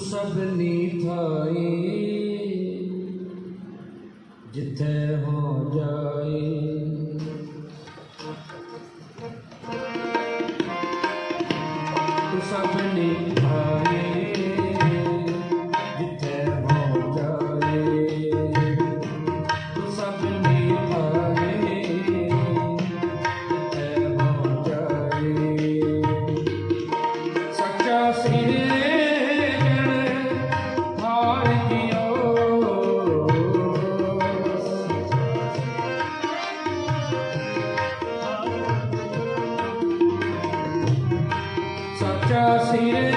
ਸਭਨੀ ਥਾਈ ਜਿੱਥੇ ਹੋ ਜਾਏ। ਸੱਚਾ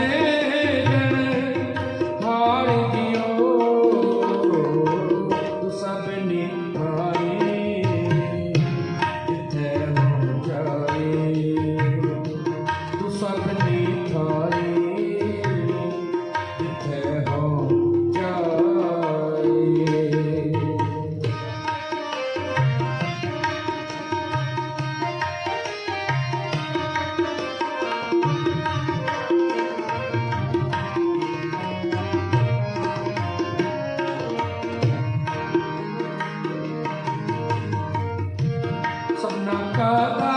ਸਭਨਾ ਕਾ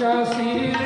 Charles Stevens.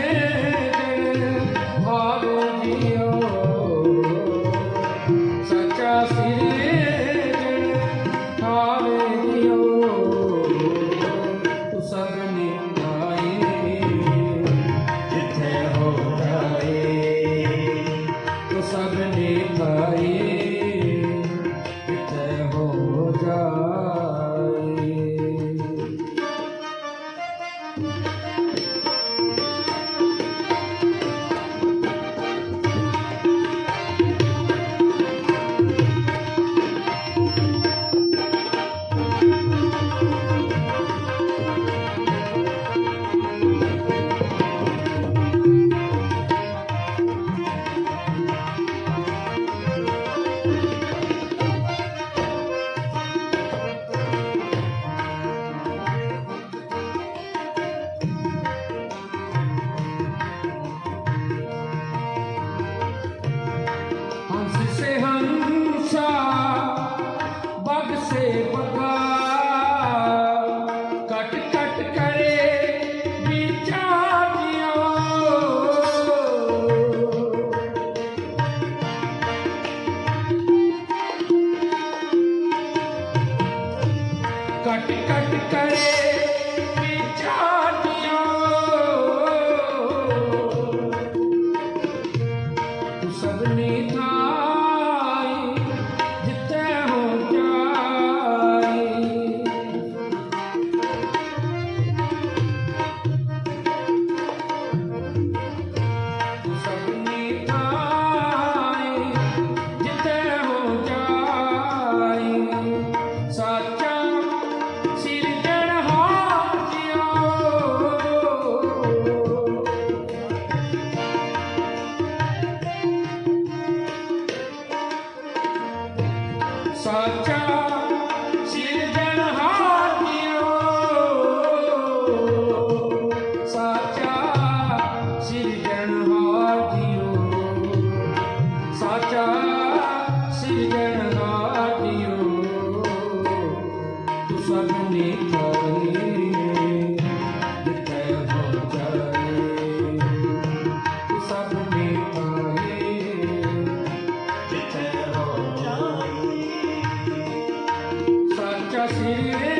कट करे She didn't ਸਭਨੇ ਚਾਹੀਏ ਜਿਤੇ ਹੋ ਚਾਹੀਏ ਤੂੰ ਸਭਨੇ ਚਾਹੀਏ ਜਿਤੇ ਹੋ ਚਾਹੀਏ ਸੱਚਾ ਸ੍ਰੀ